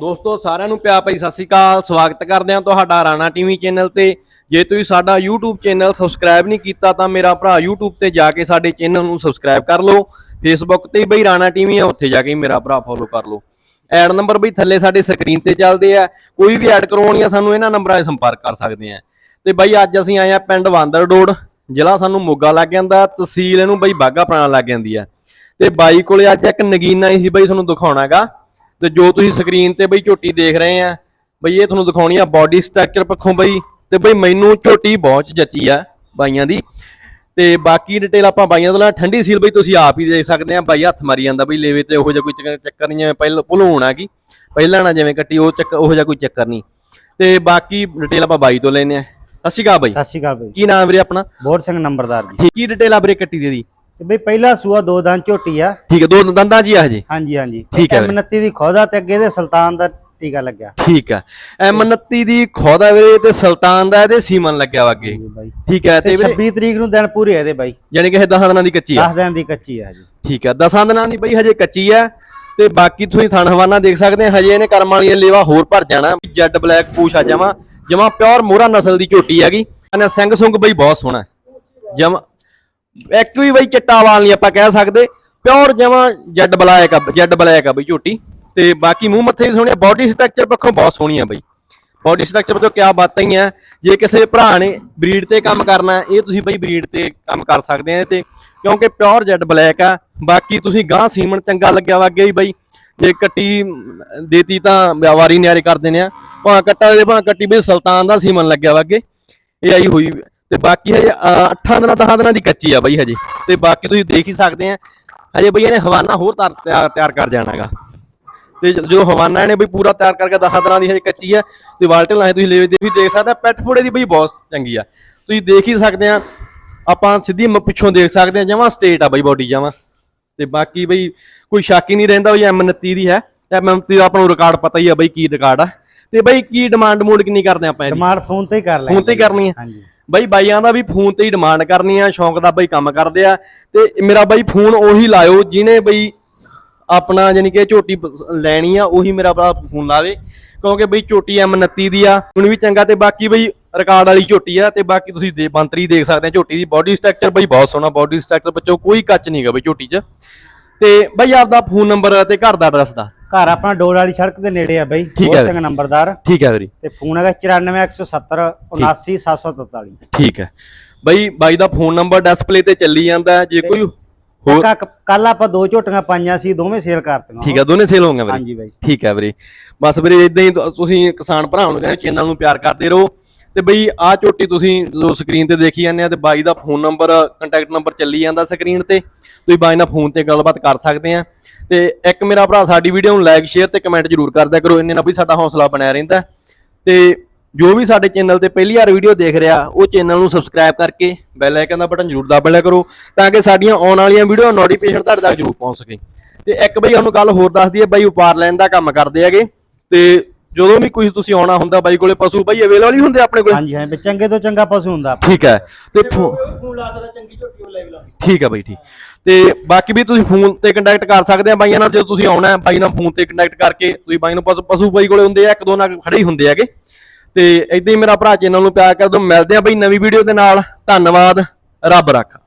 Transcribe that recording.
ਦੋਸਤੋ, ਸਾਰਿਆਂ ਨੂੰ ਪਿਆਰ ਭਰੀ ਸਤਿ ਸ਼੍ਰੀ ਅਕਾਲ। ਸਵਾਗਤ ਕਰਦੇ ਹਾਂ ਤੁਹਾਡਾ ਰਾਣਾ ਟੀਵੀ ਚੈਨਲ ਤੇ। ਜੇ ਤੁਸੀਂ ਸਾਡਾ YouTube ਚੈਨਲ ਸਬਸਕ੍ਰਾਈਬ ਨਹੀਂ ਕੀਤਾ, ਤਾਂ ਮੇਰਾ ਭਰਾ YouTube ਤੇ ਜਾ ਕੇ ਸਾਡੇ ਚੈਨਲ ਨੂੰ ਸਬਸਕ੍ਰਾਈਬ ਕਰ ਲਓ। Facebook ਤੇ ਬਈ ਰਾਣਾ ਟੀਵੀ ਆ, ਉੱਥੇ ਜਾ ਕੇ ਮੇਰਾ ਭਰਾ ਫੋਲੋ ਕਰ ਲਓ। ਐਡ ਨੰਬਰ ਬਈ ਥੱਲੇ ਸਾਡੇ ਸਕਰੀਨ ਤੇ ਚੱਲਦੇ ਆ। ਕੋਈ ਵੀ ਐਡ ਕਰਵਾਉਣੀ ਆ, ਸਾਨੂੰ ਇਹਨਾਂ ਨੰਬਰਾਂ 'ਤੇ ਸੰਪਰਕ ਕਰ ਸਕਦੇ ਆ। ਤੇ ਬਈ, ਅੱਜ ਅਸੀਂ ਆਏ ਆ ਪਿੰਡ ਵਾਂਦਰ ਡੋੜ ਜ਼ਿਲ੍ਹਾ ਸਾਨੂੰ ਮੋਗਾ ਲੱਗ ਜਾਂਦਾ, ਤਹਿਸੀਲ ਇਹਨੂੰ ਬਈ ਬਾਗਾ ਪੁਰਾਣਾ ਲੱਗ ਜਾਂਦੀ ਆ। ਤੇ ਬਾਈ ਕੋਲੇ ਅੱਜ ਇੱਕ ਨਗੀਨਾ ਹੀ ਸੀ ਬਈ, ਤੁਹਾਨੂੰ ਦਿਖਾਉਣਾਗਾ। ਤੇ ਜੋ ਤੁਸੀਂ ਸਕਰੀਨ ਤੇ ਬਈ ਝੋਟੀ ਦੇਖ ਰਹੇ ਆ ਬਈ ਇਹ ਤੁਹਾਨੂੰ ਦਿਖਾਉਣੀ ਆ ਬਾਡੀ ਸਟਰਕਚਰ ਪੱਖੋਂ ਬਈ ਤੇ ਬਈ ਮੈਨੂੰ ਝੋਟੀ ਬਹੁਤ ਜੱਚੀ ਆ ਬਾਈਆਂ ਦੀ। ਤੇ ਬਾਕੀ ਡਿਟੇਲ ਆਪਾਂ ਬਾਈਆਂ ਤੋਂ ਲੈ ਠੰਡੀ ਸੀਲ ਬਈ ਤੁਸੀਂ ਆਪ ਹੀ ਦੇਖ ਸਕਦੇ ਆ ਬਾਈ ਹੱਥ ਮਾਰੀ ਜਾਂਦਾ ਬਈ ਲੇਵੇ ਤੇ ਉਹੋ ਜਿਹਾ ਕੋਈ ਚੱਕਰ- ਨਹੀਂ ਜਿਵੇਂ ਪਹਿਲਾਂ ਭੁਲਾਉਣ ਆ ਕੀ ਪਹਿਲਾਂ ਨਾ ਜਿਵੇਂ ਕੱਟੀ ਉਹ ਚੱਕਰ ਉਹੋ ਜਿਹਾ ਕੋਈ ਚੱਕਰ ਨਹੀਂ। ਤੇ ਬਾਕੀ ਡਿਟੇਲ ਆਪਾਂ ਬਾਈ ਤੋਂ ਲੈਨੇ ਆ। ਸਤਿ ਸ਼੍ਰੀ ਅਕਾਲ ਬਾਈ। ਸਤਿ ਸ਼੍ਰੀ ਅਕਾਲ ਬਈ। ਕੀ ਨਾਮ ਵੀਰੇ ਆਪਣਾ? ਬੋਰ ਸਿੰਘ ਨੰਬਰਦਾਰ ਜੀ। ਕੀ ਡਿਟੇਲ ਆ ਵੀਰੇ ਕੱਟੀ ਦੀ? ਤੇ ਬਈ ਪਹਿਲਾ ਸੂਆ ਦੋ ਦੰਦ ਝੋਟੀ ਆ। ਠੀਕ ਹੈ ਦੋ ਦੰਦਾਂ ਜੀ ਆ ਹਜੇ? ਹਾਂਜੀ ਹਾਂਜੀ। ਠੀਕ ਹੈ ਵੀਰੇ। M29 ਦੀ ਖੋਦਾ ਤੇ ਅੱਗੇ ਦੇ ਸੁਲਤਾਨ ਦਾ ਟੀਕਾ ਲੱਗਿਆ। ਠੀਕ ਹੈ। M29 ਦੀ ਖੋਦਾ ਵੀਰੇ ਤੇ ਸੁਲਤਾਨ ਦਾ ਇਹਦੇ ਸੀਮਨ ਲੱਗਿਆ ਵਾ ਅੱਗੇ। ਜੀ ਬਾਈ। ਠੀਕ ਹੈ ਤੇ ਤੇ ਵੀਰੇ 26 ਤਰੀਕ ਨੂੰ ਦਿਨ ਪੂਰੇ ਇਹਦੇ ਬਾਈ। ਯਾਨੀ ਕਿ ਇਹ 10 ਦਿਨਾਂ ਦੀ ਕੱਚੀ ਆ। 10 ਦਿਨ ਦੀ ਕੱਚੀ ਆ ਜੀ ਠੀਕ ਹੈ 10 ਦਿਨਾਂ ਦੀ ਬਈ ਹਜੇ ਕੱਚੀ ਆ। ਤੇ ਬਾਕੀ ਤੁਸੀਂ ਥਣ ਹਵਾਨਾ ਦੇਖ ਸਕਦੇ ਆ ਹਜੇ ਇਹਨੇ ਕਰਮ ਵਾਲੀ ਲੇਵਾ ਹੋਰ ਭਰ ਜਾਣਾ। ਜੈਡ ਬਲੈਕ ਪੂਛ ਆ ਜਮਾ। ਜਮਾ ਪਿਓਰ ਮੋਹਰਾ ਨਸਲ ਦੀ ਝੋਟੀ ਹੈਗੀ। ਇਹਨੇ ਸਿੰਘ ਸੁੰਗ ਬਈ ਬਹੁਤ ਸੋਹਣਾ। ਜਮਾ ਇੱਕ ਵੀ ਬਈ ਚਿੱਟਾ ਵਾਲ ਨਹੀਂ ਆਪਾਂ ਕਹਿ ਸਕਦੇ। ਪਿਓਰ ਜਮਾ ਜੈਡ ਬਲੈਕ ਆ, ਜੈਡ ਬਲੈਕ ਆ ਬਈ ਝੋਟੀ। ਤੇ ਬਾਕੀ ਮੂੰਹ ਮੱਥੇ ਵੀ ਸੋਹਣੇ ਬਾਡੀ ਸਟਰਕਚਰ ਪੱਖੋਂ ਬਹੁਤ ਸੋਹਣੀ ਆ ਬਈ। ਬਾਡੀ ਸਟਰਕਚਰ ਤੋਂ ਕਿਆ ਬਾਤਾਂ ਹੀ ਆ। ਜੇ ਕਿਸੇ ਭਰਾ ਨੇ ਬਰੀਡ ਤੇ ਕੰਮ ਕਰਨਾ, ਇਹ ਤੁਸੀਂ ਬਈ ਬਰੀਡ ਤੇ ਕੰਮ ਕਰ ਸਕਦੇ ਆ ਤੇ। ਕਿਉਂਕਿ ਪਿਓਰ ਜੈਡ ਬਲੈਕ ਆ, ਬਾਕੀ ਤੁਸੀਂ ਗਾਂ ਸੀਮਨ ਚੰਗਾ ਲੱਗਿਆ ਵਾਗੇ ਅੱਗੇ ਹੀ ਬਈ। ਜੇ ਕੱਟੀ ਦੇਤੀ ਤਾਂ ਵਿਆਵਾਰੀ ਨਿਆਰੇ ਕਰ ਦਿੰਦੇ ਆ। ਭਾਂ ਕੱਟਾ ਦੇ ਭਾਂ ਕੱਟੀ ਵੀ ਸੁਲਤਾਨ ਦਾ ਸੀਮਨ ਲੱਗਿਆ ਵਾਗੇ ਇਹ ਆਈ ਹੋਈ ਤੇ ਬਾਕੀ ਹਜੇ 8 ਦਿਨਾਂ 10 ਦਿਨਾਂ ਦੀ ਕੱਚੀ ਆ ਬਈ ਹਜੇ। ਤੇ ਬਾਕੀ ਤੁਸੀਂ ਦੇਖ ਹੀ ਸਕਦੇ ਆ। ਹਜੇ ਬਈ ਇਹਨੇ ਹਵਾਨਾ ਹੋਰ ਤਿਆਰ- ਕਰ ਜਾਣਾਗਾ। ਤੇ ਜ- ਹਵਾਨਾ ਇਹਨੇ ਬਈ ਪੂਰਾ ਤਿਆਰ ਕਰਕੇ 10 ਦਿਨਾਂ ਦੀ ਹਜੇ ਕੱਚੀ ਆ ਤੇ ਵਾਲਟੇ ਲਾਏ ਤੁਸੀਂ ਲੈਵੇ ਦੇ ਵੀ ਦੇਖ ਸਕਦੇ ਆ ਪੈਟ ਫੂੜੇ ਦੀ ਬਈ ਬਹੁਤ ਚੰਗੀ ਆ। ਤੁਸੀਂ ਦੇਖ ਹੀ ਸਕਦੇ ਆ ਆਪਾਂ ਸਿੱਧੀ ਪਿੱਛੋਂ ਦੇਖ ਸਕਦੇ ਆ ਜਮਾਂ ਸਟੇਟ ਆ ਬਈ ਬਾਡੀ ਜਮਾਂ। ਤੇ ਬਾਕੀ ਬਈ ਕੋਈ ਸ਼ੱਕ ਹੀ ਨਹੀਂ ਰਹਿੰਦਾ ਵੀ M29 ਦੀ ਹੈ। M29 ਦਾ ਆਪਾਂ ਨੂੰ ਰਿਕਾਰਡ ਪਤਾ ਹੀ ਆ ਬਈ ਕੀ ਰਿਕਾਰਡ ਆ। ਤੇ ਬਈ ਕੀ ਡਿਮਾਂਡ ਮੋਡ ਕਿੰਨੀ ਕਰਦੇ ਆਪਾਂ ਇਹਦੀ? ਡਿਮਾਂਡ ਫੋਨ ਤੇ ਹੀ ਕਰ ਲੈ ਫੋਨ ਤੇ ਹੀ ਕਰਨੀ ਆ। ਹਾਂਜੀ। ਬਈ ਬਾਈਆਂ ਦਾ ਵੀ ਫੋਨ ਤੇ ਹੀ ਡਿਮਾਂਡ ਕਰਨੀ ਆ, ਸ਼ੌਂਕ ਦਾ ਬਾਈ ਕੰਮ ਕਰਦੇ ਆ। ਤੇ ਮੇਰਾ ਬਾਈ ਫੋਨ ਉਹੀ ਲਾਇਓ, ਜਿਹਨੇ ਬਈ ਆਪਣਾ ਯਾਨੀ ਕਿ ਝੋਟੀ ਲੈਣੀ ਆ, ਉਹੀ ਮੇਰਾ ਭਰਾ ਫੋਨ ਲਾਵੇ ਕਿਉਂਕਿ ਬਈ ਝੋਟੀ M29 ਦੀ ਆ, ਹੁਣ ਵੀ ਚੰਗਾ ਤੇ ਬਾਕੀ ਬਈ ਰਿਕਾਰਡ ਵਾਲੀ ਝੋਟੀ ਆ, ਤੇ ਬਾਕੀ ਤੁਸੀਂ ਦੇ ਬੰਤਰੀ ਦੇਖ ਸਕਦੇ ਆ ਝੋਟੀ ਦੀ। ਬਾਡੀ ਸਟਰਕਚਰ ਬਈ ਬਹੁਤ ਸੋਹਣਾ ਬਾਡੀ ਸਟਰਕਚਰ ਵਿੱਚੋਂ ਕੋਈ ਕੱਚ ਨਹੀਂਗਾ ਬਈ ਝੋਟੀ 'ਚ। ਤੇ ਬਈ ਆਪਦਾ ਫੋਨ ਨੰਬਰ ਤੇ ਘਰ ਦਾ ਐਡਰੈਸ ਦਾ ਘਰ ਆਪਣਾ ਡੋਲ ਵਾਲੀ ਸੜਕ ਦੇ ਨੇੜੇ ਆ ਬਾਈ ਠੀਕ ਹੈ। ਸਿੰਘ ਨੰਬਰਦਾਰ। ਠੀਕ ਹੈ ਵੀਰੇ ਤੇ ਫੋਨ ਹੈਗਾ 94170 79743 ਠੀਕ। ਹੈ ਬਈ ਬਾਈ ਦਾ ਫੋਨ ਨੰਬਰ ਡਿਸਪਲੇ ਤੇ ਚੱਲੀ ਜਾਂਦਾ ਹੈ। ਜੇ ਕੋਈ ਹੋਰ ਕੱਲ ਆਪਾਂ ਦੋ ਝੋਟੀਆਂ ਪਾਈਆਂ ਸੀ ਦੋਵੇਂ ਸੇਲ ਕਰਤੀਆਂ। ਠੀਕ ਹੈ ਦੋਨੇ ਸੇਲ ਹੋਣਗੇ ਵੀਰੇ ਹਾਂਜੀ ਬਾਈ। ਠੀਕ ਹੈ ਵੀਰੇ ਬਸ ਵੀਰੇ ਇਦਾਂ ਹੀ ਤੁ- ਤੁਸੀਂ ਕਿਸਾਨ ਭਰਾਵਾਂ ਨੂੰ ਕਹਿੰਦੇ ਚੈਨਲ ਨੂੰ ਪਿਆਰ ਕਰਦੇ ਰਹੋ। ਤੇ ਬਈ ਆਹ ਝੋਟੀ ਤੁਸੀਂ ਜੋ ਸਕਰੀਨ ਤੇ ਦੇਖੀ ਜਾਂਦੇ ਆ ਤੇ ਬਾਈ ਦਾ ਫੋਨ ਨੰਬਰ ਕੰਟੈਕਟ ਨੰਬਰ ਚੱਲੀ ਜਾਂਦਾ ਸਕਰੀਨ ਤੇ, ਤੁਸੀਂ ਬਾਈ ਨਾਲ ਫੋਨ ਤੇ ਗੱਲਬਾਤ ਕਰ ਸਕਦੇ ਆ। ਤੇ ਇੱਕ ਮੇਰਾ ਭਰਾ ਸਾਡੀ ਵੀਡੀਓ ਨੂੰ ਲਾਈਕ ਸ਼ੇਅਰ ਤੇ ਕਮੈਂਟ ਜ਼ਰੂਰ ਕਰਦਿਆ ਕਰੋ, ਇੰਨੇ ਨਾਲ ਵੀ ਸਾਡਾ ਹੌਸਲਾ ਬਣਿਆ ਰਹਿੰਦਾ ਤੇ ਜੋ ਵੀ ਸਾਡੇ ਚੈਨਲ ਤੇ ਪਹਿਲੀ ਵਾਰ ਵੀਡੀਓ ਦੇਖ ਰਿਹਾ, ਉਹ ਚੈਨਲ ਨੂੰ ਸਬਸਕ੍ਰਾਈਬ ਕਰਕੇ ਬੈਲ ਆਈਕਨ ਦਾ ਬਟਨ ਜ਼ਰੂਰ ਦਬਾ ਲਿਆ ਕਰੋ, ਤਾਂ ਕਿ ਸਾਡੀਆਂ ਆਉਣ ਵਾਲੀਆਂ ਵੀਡੀਓ ਨੋਟੀਫਿਕੇਸ਼ਨ ਤੁਹਾਡੇ ਤੱਕ ਜ਼ਰੂਰ ਪਹੁੰਚ ਸਕੇ। ਤੇ ਇੱਕ ਬਈ ਤੁਹਾਨੂੰ ਗੱਲ ਹੋਰ ਦੱਸਦੀ ਹੈ ਬਈ ਵਪਾਰ ਲੈਣ ਦਾ ਕੰਮ ਕਰਦੇ ਹੈਗੇ, ਤੇ ਜਦੋਂ ਵੀ ਕੋਈ ਤੁਸੀਂ ਆਉਣਾ ਹੁੰਦਾ ਬਾਈ ਕੋਲੇ ਪਸ਼ੂ ਬਾਈ ਅਵੇਲੇਬਲ ਹੀ ਹੁੰਦੇ ਆਪਣੇ ਕੋਲੇ? ਹਾਂਜੀ ਹਾਂ ਵੀ ਚੰਗੇ ਤੋਂ ਚੰਗਾ ਪਸ਼ੂ ਹੁੰਦਾ। ਠੀਕ ਹੈ ਤੇ ਫੋ- ਫੋਨ ਲਾ ਸਕਦਾ ਚੰਗੀ ਝੋਟੀ ਉਹ ਲੈ ਲਾ। ਠੀਕ ਹੈ ਬਾਈ ਠੀਕ। ਤੇ ਬਾਕੀ ਵੀ ਤੁਸੀਂ ਫੋਨ ਤੇ ਕੰਟੈਕਟ ਕਰ ਸਕਦੇ ਆ ਬਾਈਆਂ ਨਾਲ ਜਦੋਂ ਤੁਸੀਂ ਆਉਣਾ ਹੈ ਬਾਈ ਨਾਲ ਫੋਨ ਤੇ ਕੰਟੈਕਟ ਕਰਕੇ ਤੁਸੀਂ ਬਾਈ ਨੂੰ ਪਸ਼ੂ ਪਸ਼ੂ ਬਾਈ ਕੋਲੇ ਹੁੰਦੇ ਆ ਇੱਕ ਦੋ ਨਾਲ ਖੜੇ ਹੀ ਹੁੰਦੇ ਹੈਗੇ। ਤੇ ਇਦਾਂ ਹੀ ਮੇਰਾ ਭਰਾ ਚੈਨਲ ਨੂੰ ਪਿਆਰ ਕਰ ਦਿਓ। ਮਿਲਦੇ ਆ ਬਾਈ ਨਵੀਂ ਵੀਡੀਓ ਦੇ ਨਾਲ। ਧੰਨਵਾਦ। ਰੱਬ ਰੱਖਾ।